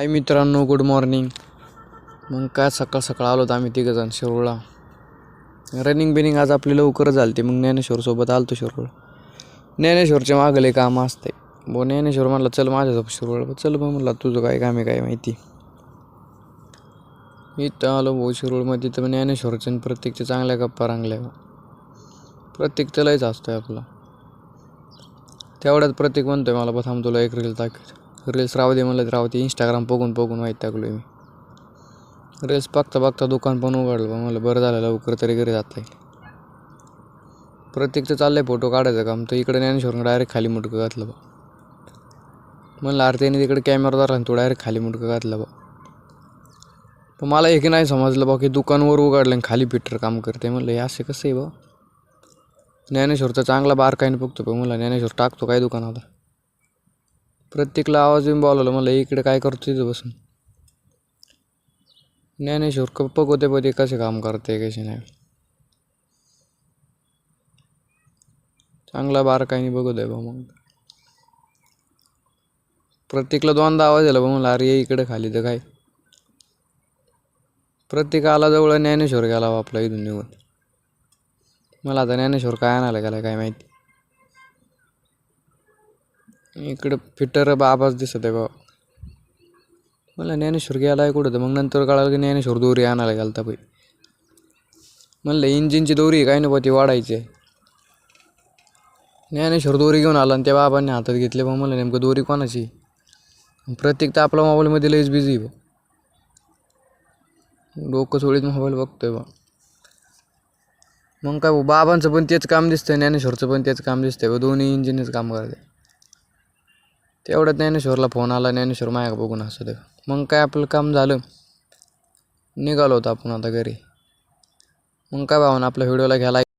हाय मित्रांनो good morning मग काय सकाळ सकाळ आलो होतो आम्ही तिघंजण शिरोळला रनिंग बिनिंग आज आपली लवकरच झालते मग ज्ञानेश्वरसोबत आलतो शिरोळ ज्ञानेश्वरच्या मागले काम असते बो ज्ञानेश्वर म्हटलं चल माझ्यासोबत शिरोळ चल मग म्हणला तुझं काय काम आहे काय माहिती. इथं आलो भाऊ शिरोळमध्ये तर ज्ञानेश्वरच्या आणि प्रत्येकच्या चांगल्या गप्पा रांगल्या प्रत्येक त्यालाच असतोय आपला. तेवढ्यात प्रत्येक म्हणतोय मला बा थांब तुला एक रील टाक रील्स राहू दे म्हणलं तर राहू दे. इंस्टाग्राम बघून बघून माहीत टाकलो मी. रील्स बघता बघता दुकान पण उघडलं बा मला बरं झालं लवकर तरी घरी जाता येईल प्रत्येकचं चाललंय फोटो काढायचं काम. तर इकडे ज्ञानेश्वरनं डायरेक्ट खाली मुटकं घातलं बा. म्हणलं अरे त्याने तिकडे कॅमेरा झाला आणि तो डायरेक्ट खाली मुटकं घातलं बा. पण मला एक नाही समजलं बा की दुकानवर उघडलं आणि खाली पिटर काम करते म्हणलं. हे असं कसं आहे बा? ज्ञानेश्वरचा चांगला बारकाईने बघतो पण मला ज्ञानेश्वर टाकतो काय दुकानात प्रत्येकला आवाज येऊन बोलावलं मला इकडे काय करतो तिथं बसून? ज्ञानेश्वर क बघते ते कसे काम करते कसे नाही? चांगला बारकाईने बघत आहे बा मग. प्रत्येकला दोनदा आवाज आला बा मला अरे इकडे खाली तर काय? प्रत्येक आला जवळ ज्ञानेश्वर गेला बा आपला इथून निघून. मला आता ज्ञानेश्वर काय आणायला गेला काय माहिती? इकडं फिटर बाबाच दिसत आहे बाबा मला ज्ञानेश्वर गेला आहे कुठं तर. मग नंतर कळालं की ज्ञानेश्वर दोरी आणायला घालता पै म्हणलं इंजिनची दोरी आहे, काय नको ती वाढायची आहे. ज्ञानेश्वर दोरी घेऊन आला आणि त्या बाबांनी हातात घेतले मग म्हणलं नेमकं दोरी कोणाची? प्रत्येक तर आपला मोबाईलमध्ये लईच बिझी बा. डोकं सोडीत मोबाईल बघतोय बा. मग काय हो, बाबांचं पण तेच काम दिसतंय ज्ञानेश्वरचं पण तेच काम दिसतंय बा. दोन्ही इंजिनच काम करते तेवढ्यात ज्ञानेश्वरला फोन आला. ज्ञानेश्वर माया बघून असं मग काय आपलं काम झालं? निघालो होतो आपण आता घरी. मग काय भावना आपल्या व्हिडिओला घ्यायला